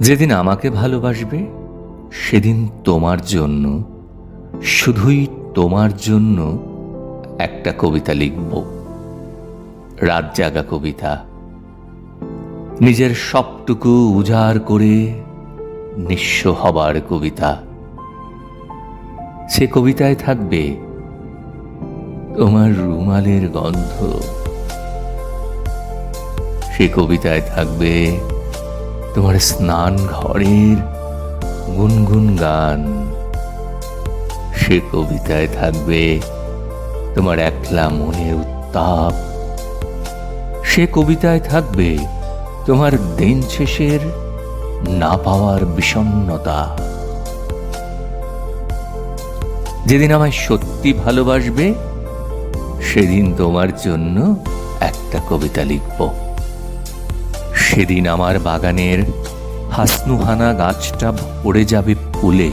যেদিন আমাকে ভালোবাসবে, সেদিন তোমার জন্য, শুধুই তোমার জন্য একটা কবিতা লিখব। রাত জাগা কবিতা। নিজের সবটুকু উজাড় করে নিঃস্ব হবার কবিতা। সে কবিতায় থাকবে তোমার রুমালের গন্ধ। সে কবিতায় থাকবে তোমার স্নান, ঘরের গুনগুন গান। সে কবিতায় থাকবে তোমার একলা মনের উত্তাপ। সে কবিতায় থাকবে তোমার দিন শেষের না পাওয়ার বিষণ্ণতা। যেদিন আমায় সত্যি ভালোবাসবে, সেদিন তোমার জন্য একটা কবিতা লিখব। সেদিন আমার বাগানের হাসনুহানা গাছটা পড়ে যাবে ফুলে।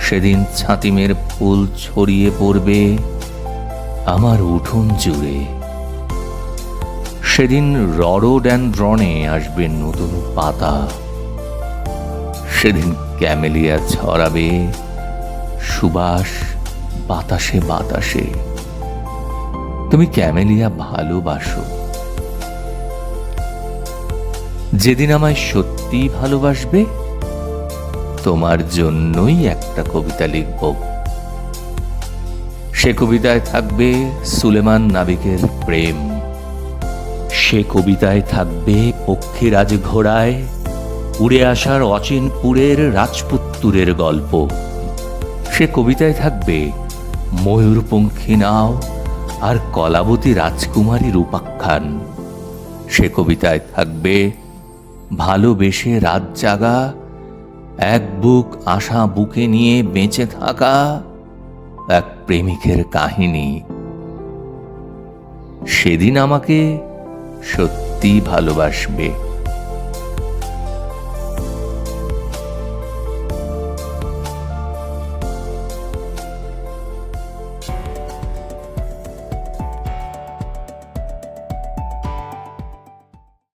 সেদিন ছাতিমের ফুল ছড়িয়ে পড়বে আমার উঠোন জুড়ে। সেদিন রডোড্যান্ড্রনে আসবে নতুন পাতা। সেদিন ক্যামেলিয়া ছড়াবে সুবাস বাতাসে বাতাসে। তুমি ক্যামেলিয়া ভালোবাসো। যেদিন আমায় সত্যি ভালোবাসবে, তোমার জন্যই একটা কবিতা লিখব। সে কবিতায় থাকবে সুলেমান নাবিকের প্রেম। সে কবিতায় থাকবে পক্ষীরাজ ঘোড়ায় উড়ে আসার অচিনপুরের রাজপুত্তুরের গল্প। সে কবিতায় থাকবে ময়ূরপঙ্খী নাও আর কলাবতী রাজকুমারীর উপাখ্যান সে কবিতায় থাকবে ভালোবেসে রাত জাগা, এক বুক আশা বুকে নিয়ে বেঁচে থাকা এক প্রেমিকের কাহিনী। সেদিন আমাকে সত্যি ভালোবাসবে।